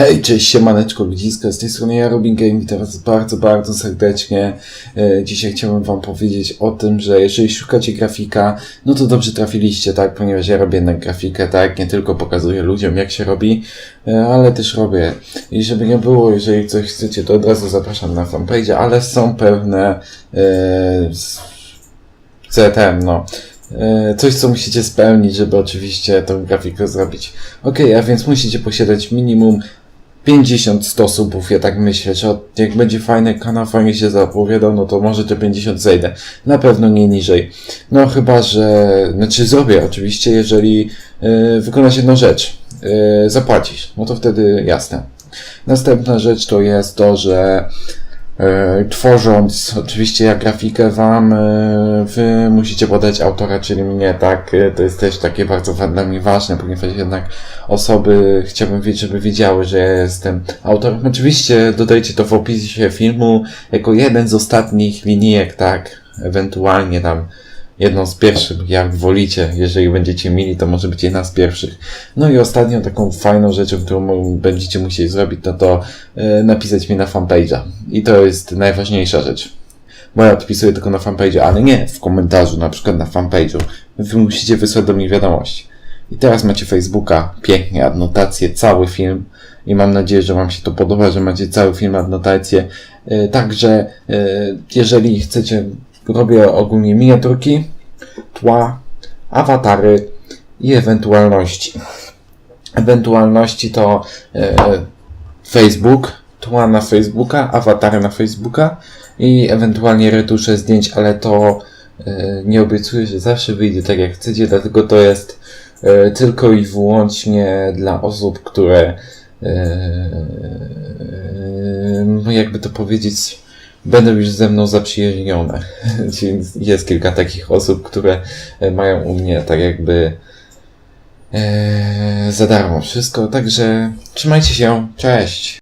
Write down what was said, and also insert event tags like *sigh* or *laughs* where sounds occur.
Hej, cześć, siemaneczko, ludziska, z tej strony ja, Robin Game, witam was bardzo, bardzo serdecznie. E, Dzisiaj chciałbym wam powiedzieć o tym, że jeżeli szukacie grafika, no to dobrze trafiliście, tak, ponieważ ja robię na grafikę, tak, nie tylko pokazuję ludziom jak się robi, e, ale też robię. I żeby nie było, jeżeli coś chcecie, to od razu zapraszam na fanpage, ale są pewne e, CTM, no. E, Coś, co musicie spełnić, żeby oczywiście tą grafikę zrobić. Okej, a więc musicie posiadać minimum 50-100 subów, ja tak myślę, że jak będzie fajny kanał, fajnie się zapowiadał, no to może te 50 zejdę. Na pewno nie niżej. No chyba, że, znaczy zrobię oczywiście, jeżeli yy, wykonasz jedną rzecz, yy, zapłacisz, no to wtedy jasne. Następna rzecz to jest to, że e, tworząc oczywiście ja grafikę wam, e, wy musicie podać autora, czyli mnie, tak? E, To jest też takie bardzo dla mnie ważne, ponieważ jednak osoby chciałbym żeby wiedziały, że ja jestem autorem. Oczywiście dodajcie to w opisie filmu jako jeden z ostatnich linijek, tak? Ewentualnie tam jedną z pierwszych, jak wolicie. Jeżeli będziecie mieli, to może być jedna z pierwszych. No i ostatnią taką fajną rzeczą, którą będziecie musieli zrobić, no to e, napisać mi na fanpage'a. I to jest najważniejsza rzecz. Bo ja odpisuję tylko na fanpage'u, ale nie w komentarzu, na przykład na fanpage'u. Wy musicie wysłać do mnie wiadomość. I teraz macie Facebooka, pięknie, adnotacje, cały film. I mam nadzieję, że Wam się to podoba, że macie cały film, adnotacje. E, Także, e, jeżeli chcecie, robię ogólnie miniaturki, tła, awatary i ewentualności. Ewentualności to e, Facebook, tła na Facebooka, awatary na Facebooka i ewentualnie retusze zdjęć, ale to e, nie obiecuję, że zawsze wyjdzie tak jak chcecie, dlatego to jest e, tylko i wyłącznie dla osób, które e, no jakby to powiedzieć, będą już ze mną zaprzyjaźnione. *laughs* Więc jest kilka takich osób, które e, mają u mnie tak jakby e, za darmo wszystko. Także trzymajcie się. Cześć.